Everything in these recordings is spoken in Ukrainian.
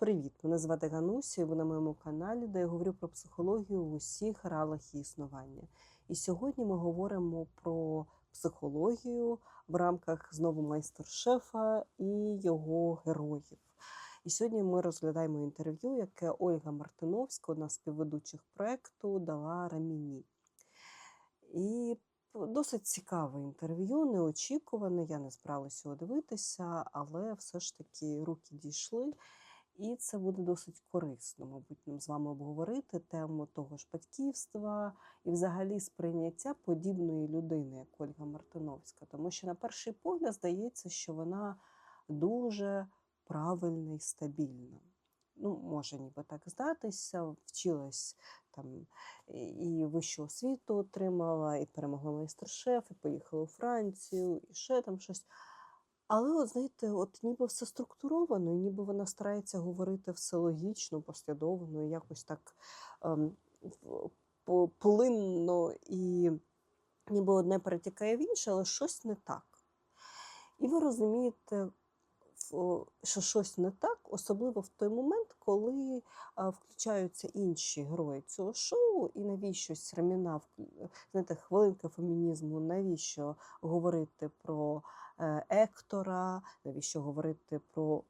Привіт! Мене звати Гануся, і ви на моєму каналі, де я говорю про психологію в усіх реалах її існування. І сьогодні ми говоримо про психологію в рамках знову майстер-шефа і його героїв. І сьогодні ми розглядаємо інтерв'ю, яке Ольга Мартиновська, одна з співведучих проєкту, дала Раміні. І досить цікаве інтерв'ю, неочікуване. Я не збиралася його дивитися, але все ж таки руки дійшли. І це буде досить корисно, мабуть, нам з вами обговорити тему того ж батьківства і взагалі сприйняття подібної людини, як Ольга Мартиновська. Тому що на перший погляд здається, що вона дуже правильна і стабільна. Ну, може ніби так здатися, вчилась там і вищу освіту отримала, і перемогла майстер-шеф, і поїхала у Францію, і ще там щось. Але, от знаєте, от ніби все структуровано, і ніби вона старається говорити все логічно, послідовно, якось так ем, плинно і ніби одне перетікає в інше, але щось не так. І ви розумієте, що щось не так, особливо в той момент, коли включаються інші герої цього шоу, і навіщо Раміна, вк- знаєте, хвилинка фемінізму, навіщо говорити про е, Ектора, навіщо говорити про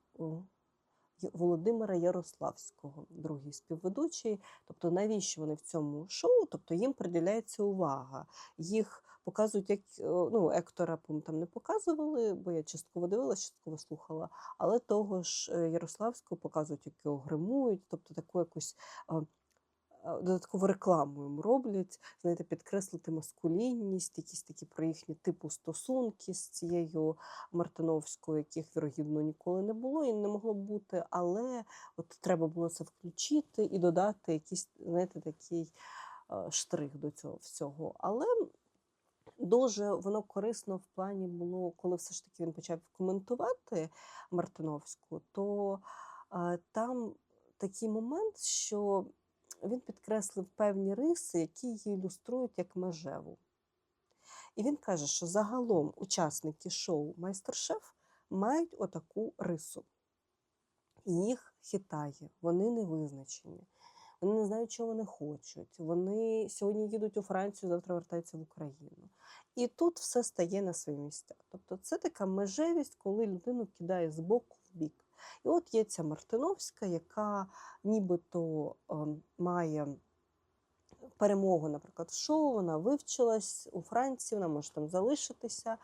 Володимира Ярославського, другий співведучий. Тобто, навіщо вони в цьому шоу? Тобто їм приділяється увага. Їх показують, як е, ну, Ектора там не показували, бо я частково дивилася, частково слухала. Але того ж е, Ярославського показують, як його гримують, тобто таку якусь. Додаткову рекламу їм роблять, знаєте, підкреслити маскулінність, якісь такі про їхні типу стосунки з цією Мартиновською, яких вірогідно ніколи не було і не могло бути, але от треба було це включити і додати якийсь, знаєте, такий штрих до цього всього. Але дуже воно корисно в плані було, коли все ж таки він почав коментувати Мартиновську, то там такий момент, що він підкреслив певні риси, які її ілюструють як межеву. І він каже, що загалом учасники шоу Майстер-шеф мають отаку рису. Їх хитає, вони не визначені. Вони не знають, чого вони хочуть. Вони сьогодні їдуть у Францію, завтра вертаються в Україну. І тут все стає на свої місця. Тобто це така межевість, коли людину кидає з боку в бік. І от є ця Мартиновська, яка нібито ем, має перемогу, наприклад, в шоу, вона вивчилась у Франції, вона може там залишитися,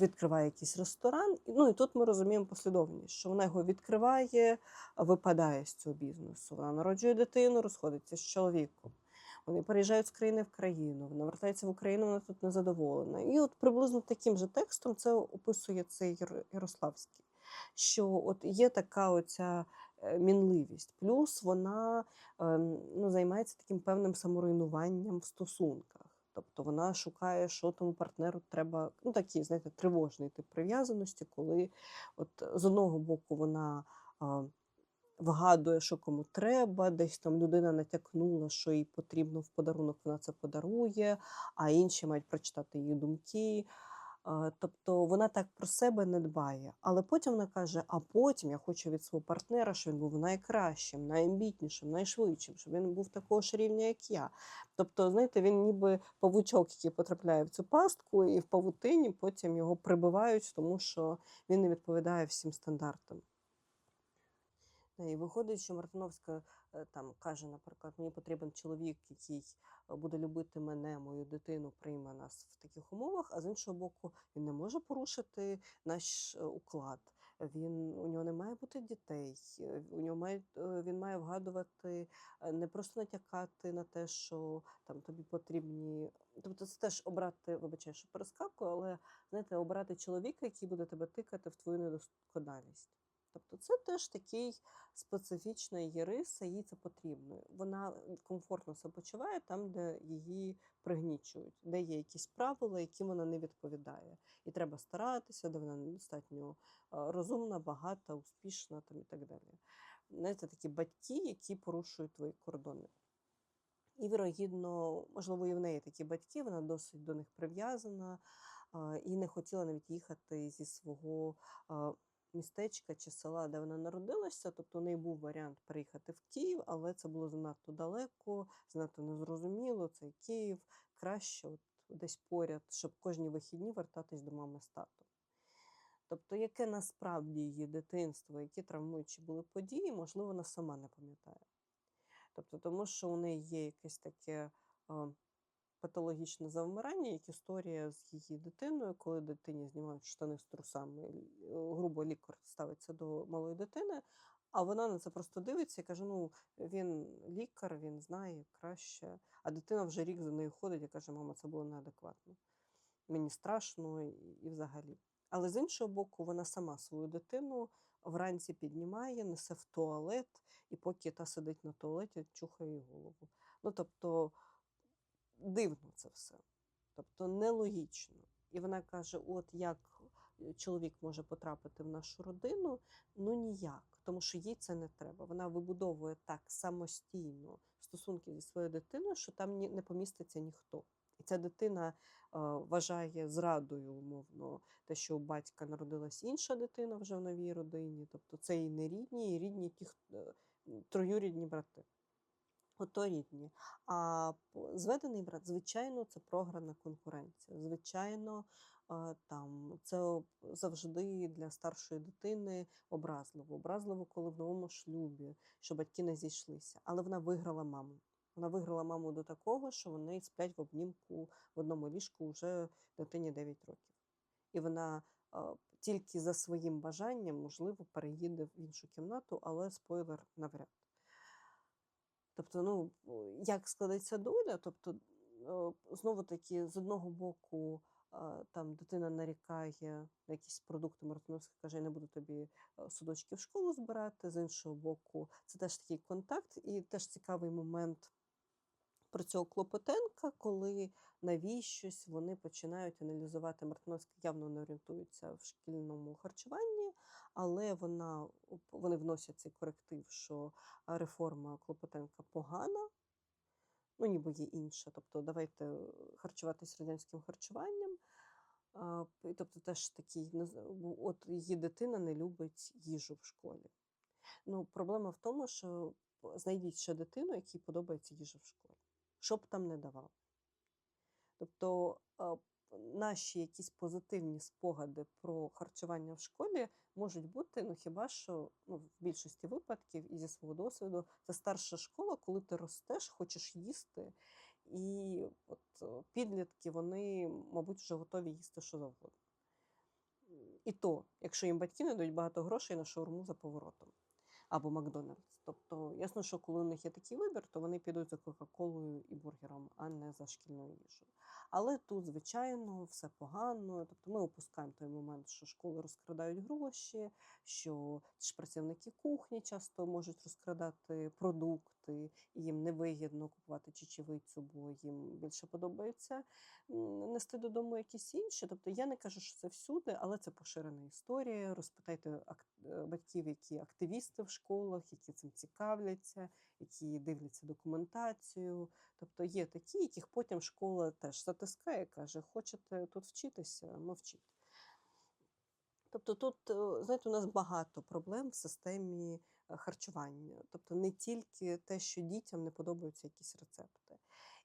відкриває якийсь ресторан. Ну і тут ми розуміємо послідовність, що вона його відкриває, випадає з цього бізнесу. Вона народжує дитину, розходиться з чоловіком. Вони переїжджають з країни в країну, вона вертається в Україну, вона тут незадоволена. І от приблизно таким же текстом це описує цей Ярославський. Що от є така оця е, мінливість, плюс вона ем, ну, займається таким певним саморуйнуванням в стосунках. Тобто вона шукає, що тому партнеру треба, ну такий, знаєте, тривожний тип прив'язаності, коли от з одного боку вона а, вгадує, що кому треба, десь там людина натякнула, що їй потрібно в подарунок, вона це подарує, а інші мають прочитати її думки. А, Тобто вона так про себе не дбає. Але потім вона каже: а потім я хочу від свого партнера, щоб він був найкращим, найамбітнішим, найшвидшим, щоб він був такого ж рівня, як я. Тобто, знаєте, він ніби павучок, який потрапляє в цю пастку, і в павутині потім його прибивають, тому що він не відповідає всім стандартам. Е, І виходить, що Мартиновська е, там каже, наприклад, мені потрібен чоловік, який е, буде любити мене, мою дитину, прийме нас в таких умовах. А з іншого боку, він не може порушити наш уклад. Він у нього не має бути дітей. У нього має він має вгадувати, не просто натякати на те, що там тобі потрібні. Тобто, це теж обрати, вибачаю, що перескакую, але знаєте, обрати чоловіка, який буде тебе тикати в твою недосконалість. Тобто це теж такий специфічна її риса, їй це потрібно. Вона комфортно себе почуває там, де її пригнічують, де є якісь правила, яким вона не відповідає. І треба старатися, де вона недостатньо розумна, багата, успішна там, і так далі. Знаєте, такі батьки, які порушують твої кордони. І, вірогідно, можливо, і в неї такі батьки, вона досить до них прив'язана і не хотіла навіть їхати зі свого містечка чи села, де вона народилася. Тобто у неї був варіант переїхати в Київ, але це було занадто далеко, занадто незрозуміло. Це Київ краще от десь поряд, щоб кожні вихідні вертатись до мами з татом. Тобто, яке насправді її дитинство, які травмуючі були події, можливо, вона сама не пам'ятає. Тобто, тому що у неї є якесь таке патологічне завмирання, як історія з її дитиною, коли дитині знімають штани з трусами, е, грубо лікар ставиться до малої дитини, а вона на це просто дивиться і каже: ну, він лікар, він знає краще. А дитина вже рік за нею ходить і каже: мама, це було неадекватно. Мені страшно і, взагалі. Але з іншого боку, вона сама свою дитину вранці піднімає, несе в туалет, і поки та сидить на туалеті, чухає голову. Ну, тобто, дивно це все. Тобто нелогічно. І вона каже: от як е, чоловік може потрапити в нашу родину, ну ніяк, тому що їй це не треба. Вона вибудовує так самостійно стосунки зі своєю дитиною, що там не поміститься ніхто. І ця дитина е, вважає зрадою, умовно, те, що у батька народилась інша дитина вже в новій родині. Тобто це і не рідні, і рідні ті, хто- е, троюрідні брати. Ото рідні. А зведений брат, звичайно, це програна конкуренція. Звичайно, е, там це завжди для старшої дитини образливо. Образливо, коли в новому шлюбі, що батьки не зійшлися. Але вона виграла маму. Вона виграла маму до такого, що вони сплять в обнімку в одному ліжку вже дитині 9 років. І вона е, тільки за своїм бажанням, можливо, переїде в іншу кімнату, але спойлер навряд. Тобто, ну, як складеться доля? Тобто, е, знову таки, з одного боку, е, там дитина нарікає на якісь продукти, Мартиновська каже, я не буду тобі е, судочки в школу збирати. З іншого боку, це теж такий контакт, і теж цікавий момент про цього Клопотенка, коли навіщось вони починають аналізувати. Мартиновська явно не орієнтується в шкільному харчуванні, але вона, вони вносять цей коректив, що реформа Клопотенка погана, ну ніби є інша. Тобто давайте харчуватись радянським харчуванням. Тобто теж такий, от її дитина не любить їжу в школі. Ну, проблема в тому, що знайдіть ще дитину, якій подобається їжа в школі. Що б там не давав. Тобто наші якісь позитивні спогади про харчування в школі можуть бути, ну хіба що ну, в більшості випадків і зі свого досвіду, це старша школа, коли ти ростеш, хочеш їсти. І от підлітки, вони, мабуть, вже готові їсти що завгодно. І то, якщо їм батьки не дають багато грошей на шаурму за поворотом або Макдональдс. Тобто, ясно, що коли у них є такий вибір, то вони підуть за Кока-Колою і бургером, а не за шкільною їжею. Але тут, звичайно, все погано. Тобто ми опускаємо той момент, що школи розкрадають гроші, що ж працівники кухні часто можуть розкрадати продукти, і їм невигідно купувати чечевицю, бо їм більше подобається нести додому якісь інші. Тобто я не кажу, що це всюди, але це поширена історія. Розпитайте е, батьків, які активісти в школах, які цим цікавляться, які дивляться документацію. Тобто є такі, яких потім школа теж затискає, каже: хочете тут вчитися, мовчіть. Тобто тут, е, знаєте, у нас багато проблем в системі харчування. Тобто не тільки те, що дітям не подобаються якісь рецепти.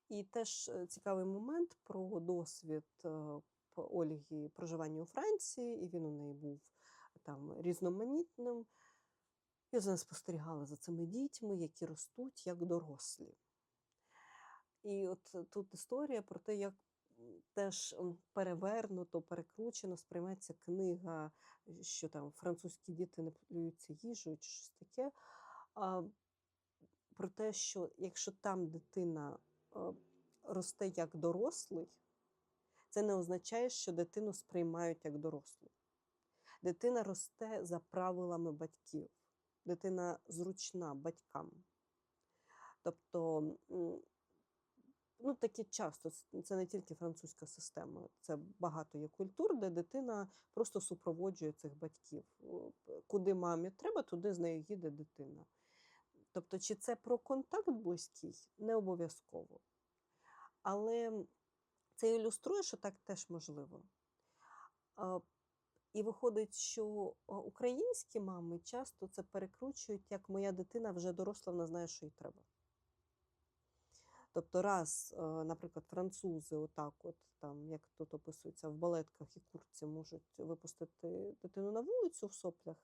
І теж е, цікавий момент про досвід е, Ольги проживання у Франції, і він у неї був там різноманітним. Я за спостерігала за цими дітьми, які ростуть як дорослі. І от е, тут історія про те, як теж перевернуто, перекручено сприйметься книга, е, що там французькі діти не плюються їжею чи щось таке. А, про те, що якщо там дитина росте як дорослий, це не означає, що дитину сприймають як дорослу. Дитина росте за правилами батьків, дитина зручна батькам. Тобто, ну таке часто, це не тільки французька система, це багато є культур, де дитина просто супроводжує цих батьків. Куди мамі треба, туди з нею їде дитина. Тобто, чи це про контакт близький? Не обов'язково. Але це ілюструє, що так теж можливо. І виходить, що українські мами часто це перекручують, як моя дитина вже доросла, вона знає, що їй треба. Тобто, раз, е, наприклад, французи, отак, от там, як тут описується, в балетках і куртці можуть випустити дитину на вулицю в соплях,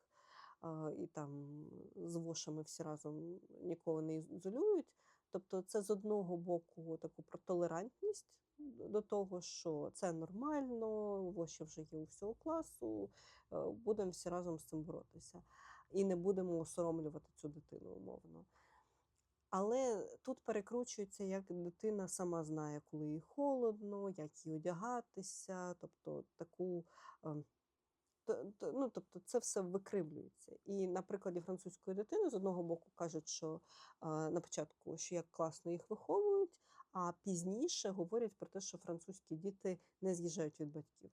і там з вошами всі разом нікого не ізолюють. Тобто, це з одного боку таку про толерантність до того, що це нормально, воші вже є у всього класу, е, будемо всі разом з цим боротися. І не будемо осоромлювати цю дитину умовно. Але тут перекручується, як дитина сама знає, коли їй холодно, як їй одягатися, тобто таку. ем, Ну, тобто це все викривлюється. І на прикладі французької дитини з одного боку кажуть, що е, на початку, що як класно їх виховують, а пізніше говорять про те, що французькі діти не з'їжджають від батьків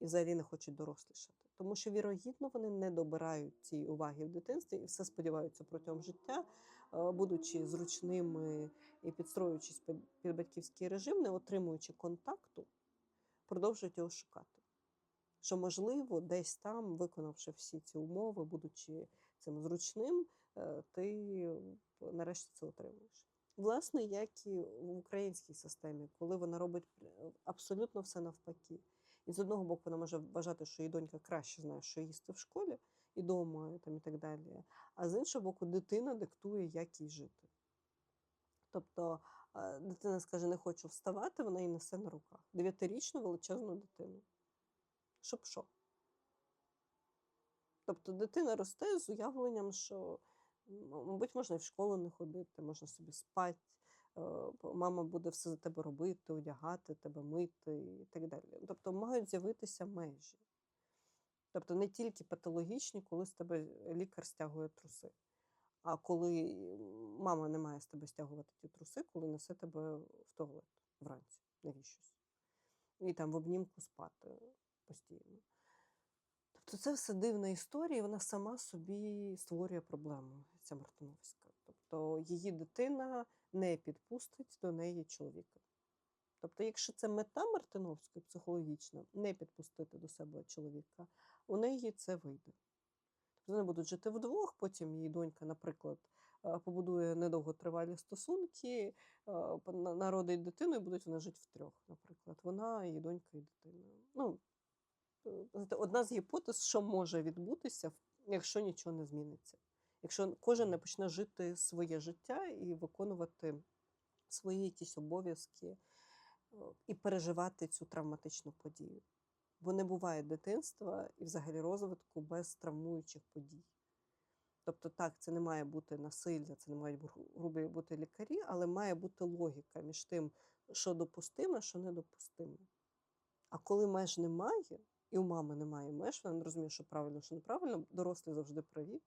і взагалі не хочуть дорослішати. Тому що, вірогідно, вони не добирають цієї уваги в дитинстві і все сподіваються протягом життя, будучи зручними і підстроюючись під батьківський режим, не отримуючи контакту, продовжують його шукати. Що, можливо, десь там, виконавши всі ці умови, будучи цим зручним, е, ти нарешті це отримуєш. Власне, як і в українській системі, коли вона робить абсолютно все навпаки. І з одного боку, вона може вважати, що її донька краще знає, що їсти в школі і вдома, і, там, і так далі. А з іншого боку, дитина диктує, як їй жити. Тобто дитина скаже, не хочу вставати, вона її несе на руках. Дев'ятирічну величезну дитину. Щоб що? Тобто дитина росте з уявленням, що мабуть, можна і в школу не ходити, можна собі спати, е, мама буде все за тебе робити, одягати, тебе мити і так далі. Тобто мають з'явитися межі. Тобто не тільки патологічні, коли з тебе лікар стягує труси, а коли мама не має з тебе стягувати ті труси, коли несе тебе в туалет вранці, навіщось. І там в обнімку спати постійно. Тобто це все дивна історія, і вона сама собі створює проблему, ця Мартиновська. Тобто її дитина не підпустить до неї чоловіка. Тобто, якщо це мета Мартиновської психологічна, не підпустити до себе чоловіка, у неї це вийде. Тобто вони будуть жити вдвох, потім її донька, наприклад, е, побудує недовготривалі стосунки, е, народить дитину і будуть вони жити втрьох, наприклад. Вона, її донька і дитина. Ну, одна з гіпотез, що може відбутися, якщо нічого не зміниться. Якщо кожен не почне жити своє життя і виконувати свої якісь обов'язки е, і переживати цю травматичну подію. Бо не буває дитинства і взагалі розвитку без травмуючих подій. Тобто, так, це не має бути насилля, це не мають грубі бути лікарі, але має бути логіка між тим, що допустиме, що недопустиме. А коли меж немає, і у мами немає меж, вона не розуміє, що правильно, що неправильно, дорослі завжди праві,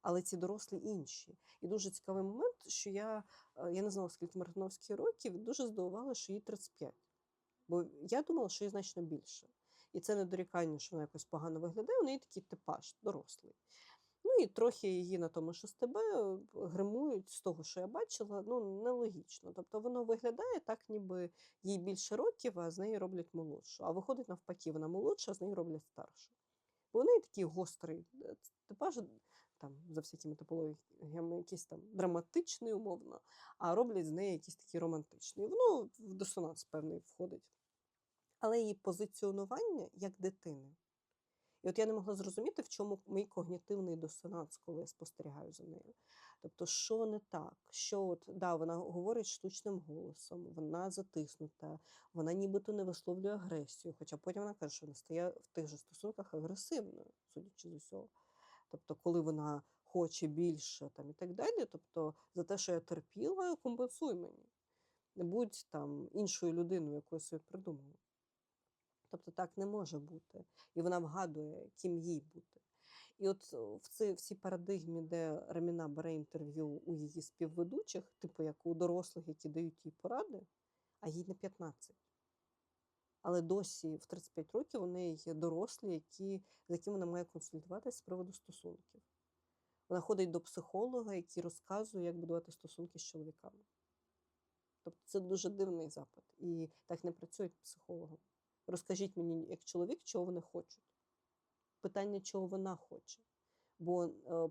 але ці дорослі інші. І дуже цікавий момент, що я, е, я не знала, скільки Мартиновській років, дуже здивувала, що їй 35. Бо я думала, що їй значно більше. І це не дорікання, що вона якось погано виглядає, у неї такий типаж дорослий. Ну і трохи її на тому, що з тебе е, гримують з того, що я бачила, ну нелогічно. Тобто воно виглядає так, ніби їй більше років, а з неї роблять молодшу. А виходить навпаки, вона молодша, а з неї роблять старшу. Бо неї такий гострий е, типаж, там, за всякими типологіями, якийсь там драматичний, умовно, а роблять з неї якийсь такий романтичний. Воно в дисонанс певний входить. Але її позиціонування як дитини. І от я не могла зрозуміти, в чому мій когнітивний дисонанс, коли я спостерігаю за нею. Тобто, що не так? Що от, да, вона говорить штучним голосом, вона затиснута, вона нібито не висловлює агресію, хоча потім вона каже, що вона стає в тих же стосунках агресивною, судячи з усього. Тобто, коли вона хоче більше там, і так далі, тобто за те, що я терпіла, компенсуй мені. Не будь там іншою людиною, яку собі придумала. Тобто так не може бути. І вона вгадує, ким їй бути. І от в цій, в цій парадигмі, де Раміна бере інтерв'ю у її співведучих, типу як у дорослих, які дають їй поради, а їй не 15. Але досі в 35 років у неї є дорослі, які, з якими вона має консультуватися з приводу стосунків. Вона ходить до психолога, який розказує, як будувати стосунки з чоловіками. Тобто це дуже дивний запит. І так не працюють психологи. Розкажіть мені, як чоловік, чого вони хочуть. питання, чого вона хоче. Бо е,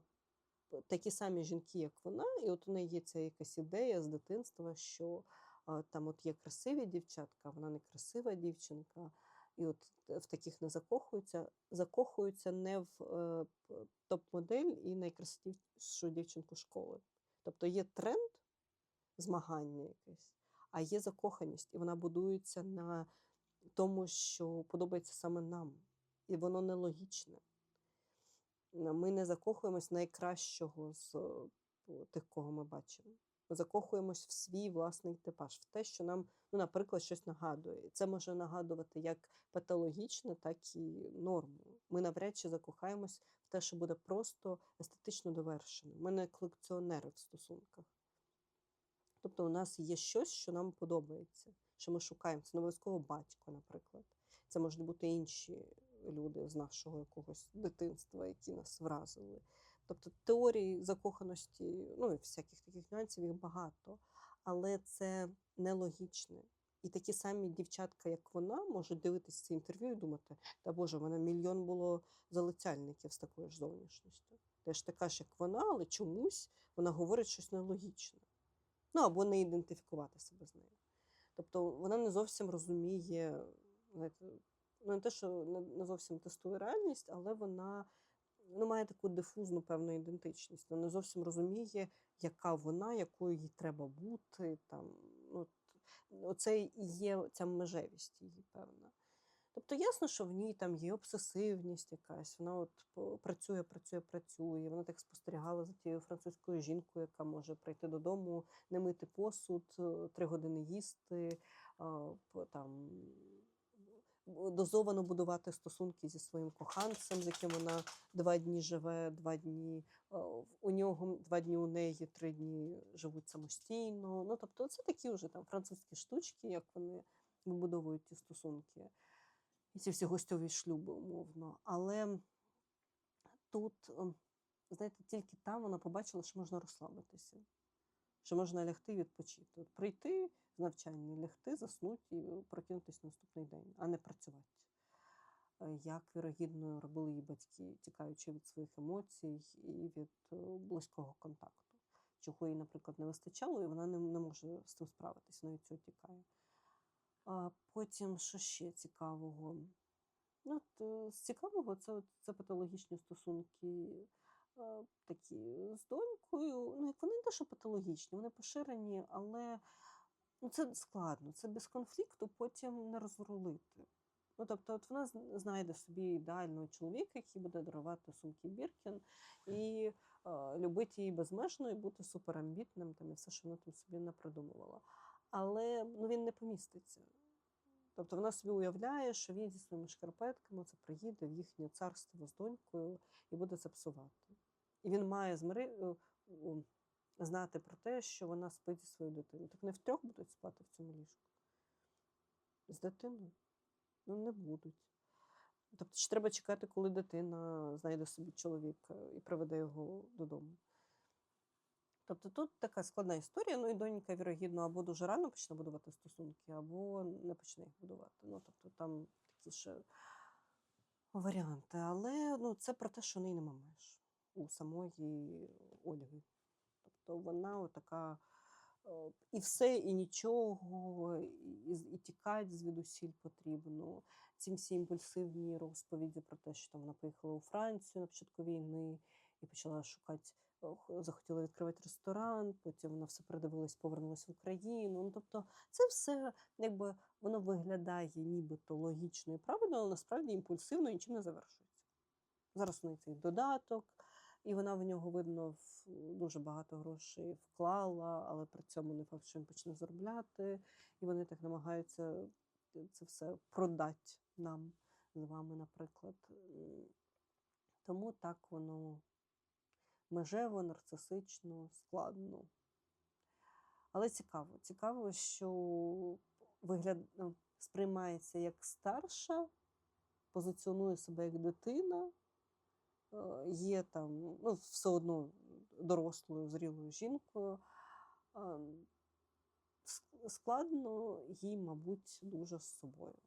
такі самі жінки, як вона, і от у неї є ця якась ідея з дитинства, що е, там от є красиві дівчатка, вона не красива дівчинка. І от в таких не закохуються, закохуються не в е, топ-модель і найкрасивішу дівчинку школи. Тобто є тренд змагання якесь, а є закоханість, і вона будується на тому, що подобається саме нам. І воно нелогічне. Ми не закохуємось найкращого з е, тих, кого ми бачимо. Ми закохуємось в свій власний типаж, в те, що нам, ну, наприклад, щось нагадує. Це може нагадувати як патологічне, так і норму. Ми навряд чи закохаємось в те, що буде просто естетично довершено. Ми не колекціонери в стосунках. Тобто у нас є щось, що нам подобається, що ми шукаємо. Це не обов'язково батько, наприклад. Це можуть бути інші люди з нашого якогось дитинства, які нас вразили. Тобто теорій закоханості, ну і всяких таких нюансів їх багато, але це нелогічне. І такі самі дівчатка, як вона, можуть дивитися це інтерв'ю і думати, та Боже, в мене мільйон було залицяльників з такою ж зовнішністю. Ти ж така ж, як вона, але чомусь вона говорить щось нелогічне. Ну або не ідентифікувати себе з нею. Тобто вона не зовсім розуміє, знаєте, ну не те, що не, зовсім тестує реальність, але вона ну, має таку дифузну певну ідентичність. Вона не зовсім розуміє, яка вона, якою їй треба бути. Там, ну, оце і є ця межевість її певна. Тобто ясно, що в ній там є обсесивність якась, вона от працює, працює, працює. Вона так спостерігала за тією французькою жінкою, яка може прийти додому, не мити посуд, е, три години їсти, там, дозовано будувати стосунки зі своїм коханцем, з яким вона два дні живе, два дні е, у нього, два дні у неї, три дні живуть самостійно. Ну, тобто, це такі вже там французькі штучки, як вони вибудовують ті стосунки. І ці всі гостьові шлюби, умовно. Але тут, ем, знаєте, тільки там вона побачила, що можна розслабитися, що можна лягти і відпочити. От прийти з навчання, лягти, заснути і прокинутися на наступний день, а не працювати. Е, Як вірогідно робили її батьки, тікаючи від своїх емоцій і від е, близького контакту, чого їй, наприклад, не вистачало, і вона не, не може з цим справитися, від цього тікає. А потім, що ще цікавого? Ну, е, з цікавого, це, це патологічні стосунки е, такі з донькою. Ну, як вони не те, що патологічні, вони поширені, але ну, це складно. Це без конфлікту потім не розрулити. Ну, тобто, от вона знайде собі ідеального чоловіка, який буде дарувати сумки Біркін, і е, любити її безмежно, і бути суперамбітним, там, і все, що вона там собі напридумувала. Але ну, він не поміститься. Тобто вона собі уявляє, що він зі своїми шкарпетками це приїде в їхнє царство з донькою і буде це псувати. І він має змири... е, знати про те, що вона спить зі своєю дитиною. Так не втрьох будуть спати в цьому ліжку. З дитиною. Ну, не будуть. Тобто, чи треба чекати, коли дитина знайде собі чоловіка і приведе його додому. Тобто тут така складна історія. Ну і донька, вірогідно, або дуже рано почне будувати стосунки, або не почне їх будувати. Ну, тобто там такі ще варіанти. Але ну, це про те, що неї нема меж у самої Ольги. Тобто вона така е, і все, і нічого, і, і, тікати звідусіль потрібно. Ці всі імпульсивні розповіді про те, що там вона поїхала у Францію на початку війни і почала шукати, захотіла відкривати ресторан, потім вона все передивилась, повернулася в Україну. Ну, тобто, це все якби воно виглядає нібито логічно і правильно, але насправді імпульсивно і нічим не завершується. Зараз у неї цей додаток, і вона в нього, видно, дуже багато грошей вклала, але при цьому не факт, що він почне заробляти. І вони так намагаються це все продати нам з вами, наприклад. Тому так воно межево, нарцисично, складно. Але цікаво. Цікаво, що вигляд ну, сприймається як старша, позиціонує себе як дитина, е, є там ну, все одно дорослою, зрілою жінкою. Е, Складно їй, мабуть, дуже з собою.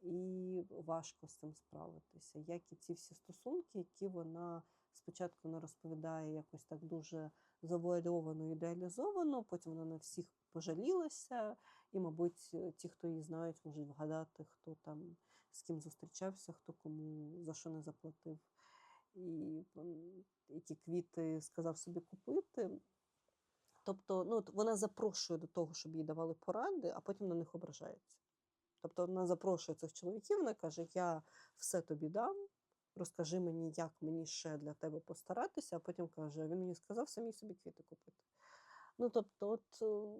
і важко з цим справитися. Як і ці всі стосунки, які вона спочатку не розповідає якось так дуже завуальовано, ідеалізовано, потім вона на всіх пожалілася, і, мабуть, ті, хто її знають, можуть вгадати, хто там з ким зустрічався, хто кому за що не заплатив, і які квіти сказав собі купити. Тобто, ну, вона запрошує до того, щоб їй давали поради, а потім на них ображається. Тобто вона запрошує цих чоловіків, вона каже: Я все тобі дам, розкажи мені, як мені ще для тебе постаратися, а потім каже: він мені сказав самі собі квіти купити. Ну, тобто, от, е,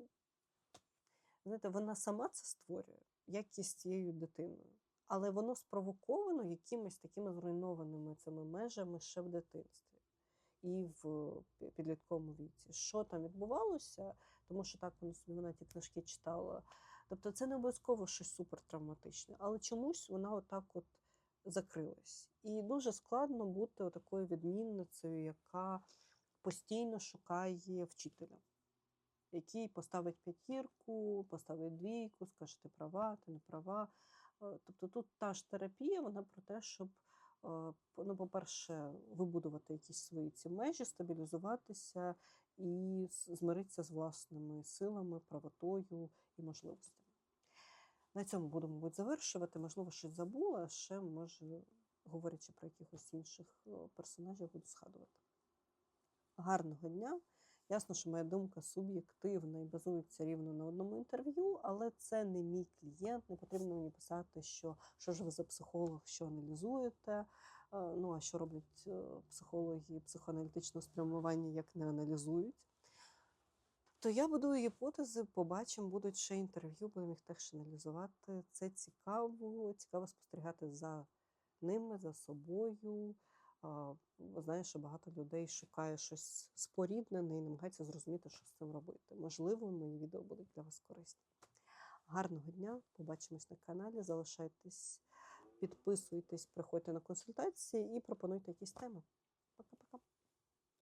знаєте, вона сама це створює, як і з цією дитиною. Але воно спровоковано якимись такими зруйнованими цими межами ще в дитинстві і в пі- підлітковому віці. Що там відбувалося, тому що так вона собі вона ті книжки читала. Тобто це не обов'язково щось супертравматичне, але чомусь вона отак от закрилась. І дуже складно бути такою відмінницею, яка постійно шукає вчителя, який поставить п'ятірку, поставить двійку, скаже, ти права, ти не права. Е, Тобто тут та ж терапія, вона про те, щоб, е, ну, по-перше, вибудувати якісь свої ці межі, стабілізуватися і змиритися з власними силами, правотою і можливостями. На цьому будемо мабуть, завершувати. Можливо, щось забула, ще, може, говорячи про якихось інших е, персонажів, буду згадувати. Гарного дня! Ясно, що моя думка суб'єктивна і базується рівно на одному інтерв'ю, але це не мій клієнт. Не потрібно мені писати, що, що ж ви за психолог, що аналізуєте. Е, Ну а що роблять е, психологи психоаналітичного спрямування, як не аналізують. То я будую гіпотези, побачимо, будуть ще інтерв'ю, будемо їх теж аналізувати. Це цікаво, цікаво спостерігати за ними, за собою. Знаю, що багато людей шукає щось споріднене і намагається зрозуміти, що з цим робити. Можливо, мої відео будуть для вас корисні. Гарного дня! Побачимось на каналі. Залишайтесь, підписуйтесь, приходьте на консультації і пропонуйте якісь теми.